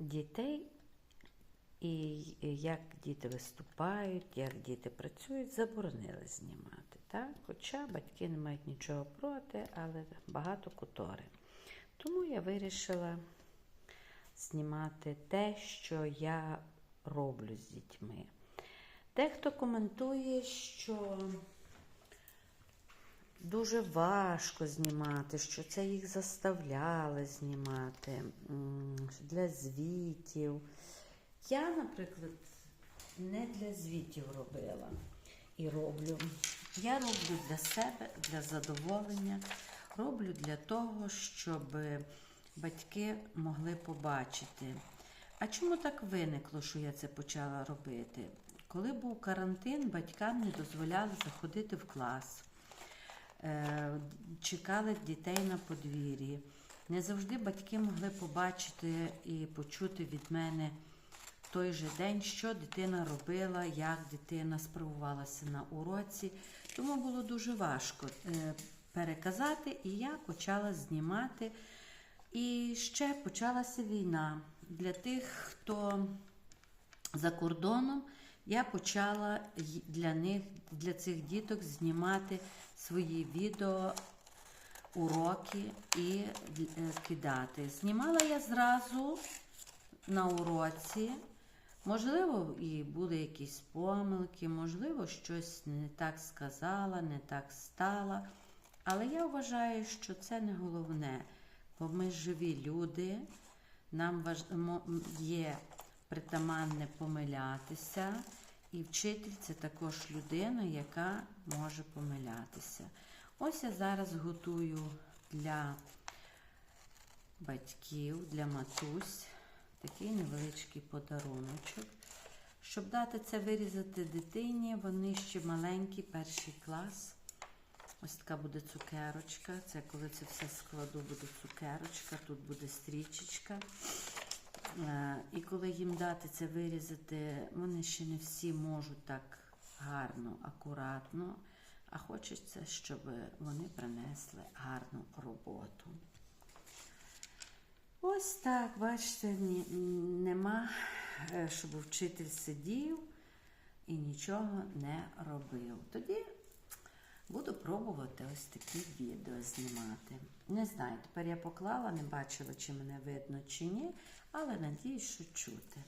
дітей і як діти виступають, як діти працюють, заборонили знімати. Так? Хоча батьки не мають нічого проти, але багато кутори. Тому я вирішила знімати те, що я роблю з дітьми. Дехто коментує, що дуже важко знімати, що це їх заставляли знімати для звітів. Я, наприклад, не для звітів робила і роблю. Я роблю для себе, для задоволення, роблю для того, щоб батьки могли побачити. А чому так виникло, що я це почала робити? Коли був карантин, батькам не дозволяли заходити в клас, чекали дітей на подвір'ї. Не завжди батьки могли побачити і почути від мене той же день, що дитина робила, як дитина справувалася на уроці. Тому було дуже важко е, переказати, і я почала знімати. І ще почалася війна. Для тих, хто за кордоном, я почала для них, для цих діток знімати свої відео, уроки і е, кидати. Знімала я зразу на уроці. Можливо, і були якісь помилки, можливо, щось не так сказала, не так стала. Але я вважаю, що це не головне, бо ми живі люди, нам є притаманне помилятися, і вчитель це також людина, яка може помилятися. Ось я зараз готую для батьків, для матусь такий невеличкий подаруночок. Щоб дати це вирізати дитині, вони ще маленькі, перший клас. Ось така буде цукерочка. Це коли це все складу, буде цукерочка, тут буде стрічечка. Е, І коли їм дати це вирізати, вони ще не всі можуть так гарно, акуратно, а хочеться, щоб вони принесли гарну роботу. Ось так, бачите, нема, е, щоб вчитель сидів і нічого не робив. Тоді буду пробувати ось такі відео знімати. Не знаю, тепер я поклала, не бачила, чи мене видно чи ні, але надіюсь, що чути.